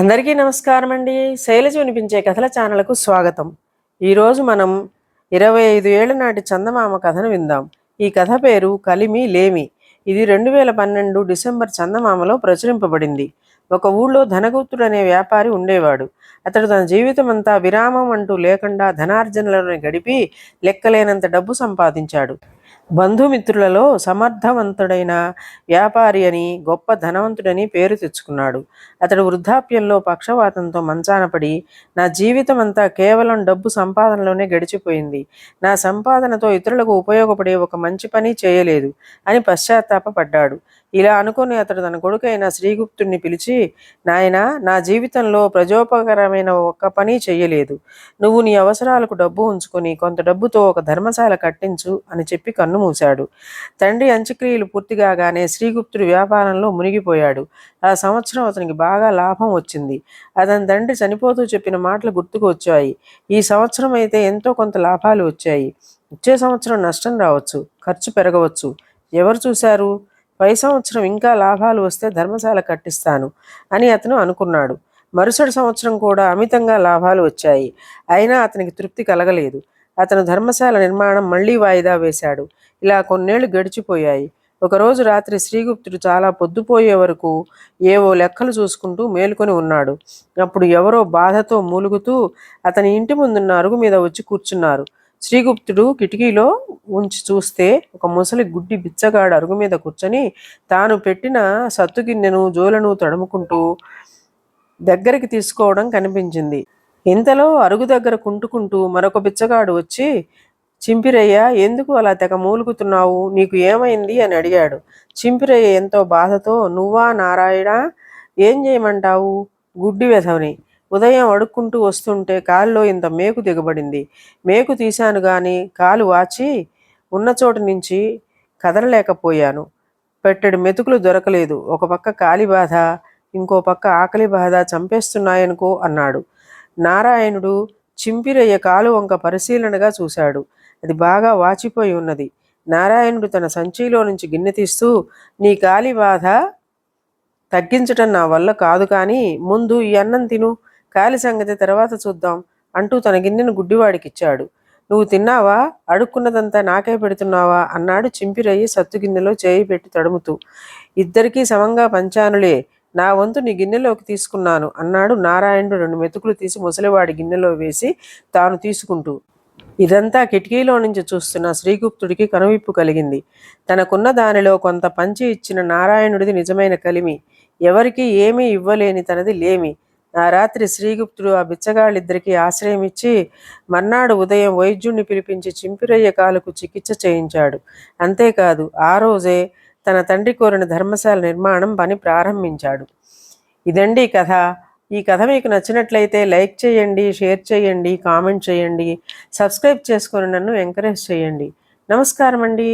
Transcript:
అందరికీ నమస్కారం అండి శైలజ వినిపించే కథల ఛానల్కు స్వాగతం. ఈరోజు మనం ఇరవై ఐదు ఏళ్ళ నాటి చందమామ కథను విందాం. ఈ కథ పేరు కలిమి లేమి. ఇది రెండు వేల పన్నెండు డిసెంబర్ చందమామలో ప్రచురింపబడింది. ఒక ఊళ్ళో ధనగుప్తుడు అనే వ్యాపారి ఉండేవాడు. అతడు తన జీవితం అంతా విరామం అంటూ లేకుండా ధనార్జనలను గడిపి లెక్కలేనంత డబ్బు సంపాదించాడు. బంధుమిత్రులలో సమర్థవంతుడైన వ్యాపారి అని గొప్ప ధనవంతుడని పేరు తెచ్చుకున్నాడు. అతడు వృద్ధాప్యంలో పక్షవాతంతో మంచాన పడి నా జీవితం అంతా కేవలం డబ్బు సంపాదనలోనే గడిచిపోయింది. నా సంపాదనతో ఇతరులకు ఉపయోగపడే ఒక మంచి పని చేయలేదు అని పశ్చాత్తాపడ్డాడు ఇలా అనుకుని అతడు తన కొడుకైన శ్రీగుప్తుడిని పిలిచి నాయన నా జీవితంలో ప్రజోపకరమైన ఒక్క పని చేయలేదు. నువ్వు నీ అవసరాలకు డబ్బు ఉంచుకొని కొంత డబ్బుతో ఒక ధర్మశాల కట్టించు అని చెప్పి కన్ను మూశాడు. తండ్రి అంత్యక్రియలు పూర్తిగానే శ్రీగుప్తుడు వ్యాపారంలో మునిగిపోయాడు. ఆ సంవత్సరం అతనికి బాగా లాభం వచ్చింది. అతని తండ్రి చనిపోతూ చెప్పిన మాటలు గుర్తుకు వచ్చాయి. ఈ సంవత్సరం అయితే ఎంతో కొంత లాభాలు వచ్చాయి. వచ్చే సంవత్సరం నష్టం రావచ్చు ఖర్చు పెరగవచ్చు. ఎవరు చూశారు? పై సంవత్సరం ఇంకా లాభాలు వస్తే ధర్మశాల కట్టిస్తాను అని అతను అనుకున్నాడు. మరుసటి సంవత్సరం కూడా అమితంగా లాభాలు వచ్చాయి. అయినా అతనికి తృప్తి కలగలేదు. అతను ధర్మశాల నిర్మాణం మళ్ళీ వాయిదా వేశాడు. ఇలా కొన్నేళ్ళు గడిచిపోయాయి. ఒకరోజు రాత్రి శ్రీగుప్తుడు చాలా పొద్దుపోయే వరకు ఏవో లెక్కలు చూసుకుంటూ మేలుకొని ఉన్నాడు. అప్పుడు ఎవరో బాధతో మూలుగుతూ అతని ఇంటి ముందున్న అరుగు మీద వచ్చి కూర్చున్నారు. శ్రీగుప్తుడు కిటికీలో ఉంచి చూస్తే ఒక ముసలి గుడ్డి బిచ్చగాడు అరుగు మీద కూర్చొని తాను పెట్టిన సత్తు గిన్నెను జోలను తడుముకుంటూ దగ్గరికి తీసుకోవడం కనిపించింది. ఇంతలో అరుగు దగ్గర కుంటుకుంటూ మరొక బిచ్చగాడు వచ్చి చింపిరయ్య ఎందుకు అలా తెగ మూలుగుతున్నావు? నీకు ఏమైంది? అని అడిగాడు. చింపిరయ్య ఎంతో బాధతో నువ్వా నారాయణ? ఏం చేయమంటావు? గుడ్డి వెధవని. ఉదయం అడుక్కుంటూ వస్తుంటే కాలులో ఇంత మేకు దిగబడింది. మేకు తీశాను గాని కాలు వాచి ఉన్న చోటు నుంచి కదలలేకపోయాను. పెట్టెడు మెతుకులు దొరకలేదు. ఒక పక్క కాలి బాధ ఇంకో పక్క ఆకలి బాధ చంపేస్తున్నాయనుకో అన్నాడు. నారాయణుడు చింపిరయ్య కాలు వంక పరిశీలనగా చూశాడు. అది బాగా వాచిపోయి ఉన్నది. నారాయణుడు తన సంచిలో నుంచి గిన్నె తీస్తూ నీ కాలి బాధ తగ్గించటం నా వల్ల కాదు కానీ ముందు ఈ అన్నం తిను. కాలి సంగతి తర్వాత చూద్దాం అంటూ తన గిన్నెను గుడ్డివాడికిచ్చాడు. నువ్వు తిన్నావా? అడుక్కున్నదంతా నాకే పెడుతున్నావా? అన్నాడు చింపిరయ్యి సత్తు గిన్నెలో చేయి పెట్టి తడుముతూ. ఇద్దరికీ సమంగా పంచానులే. నా వంతు నీ గిన్నెలోకి తీసుకున్నాను అన్నాడు నారాయణుడు రెండు మెతుకులు తీసి ముసలివాడి గిన్నెలో వేసి తాను తీసుకుంటూ. ఇదంతా కిటికీలో నుంచి చూస్తున్న శ్రీగుప్తుడికి కనువిప్పు కలిగింది. తనకున్న దానిలో కొంత పంచి ఇచ్చిన నారాయణుడిది నిజమైన కలిమి. ఎవరికి ఏమీ ఇవ్వలేని తనది లేమి. ఆ రాత్రి శ్రీగుప్తుడు ఆ బిచ్చగాళ్ళిద్దరికీ ఆశ్రయం ఇచ్చి మర్నాడు ఉదయం వైద్యుణ్ణి పిలిపించి చింపిరయ్య కాలుకు చికిత్స చేయించాడు. అంతేకాదు ఆ రోజే తన తండ్రి కోరిన ధర్మశాల నిర్మాణం పని ప్రారంభించాడు. ఇదండి కథ. ఈ కథ మీకు నచ్చినట్లయితే లైక్ చేయండి షేర్ చేయండి కామెంట్ చేయండి సబ్స్క్రైబ్ చేసుకొని నన్ను ఎంకరేజ్ చేయండి. నమస్కారం అండి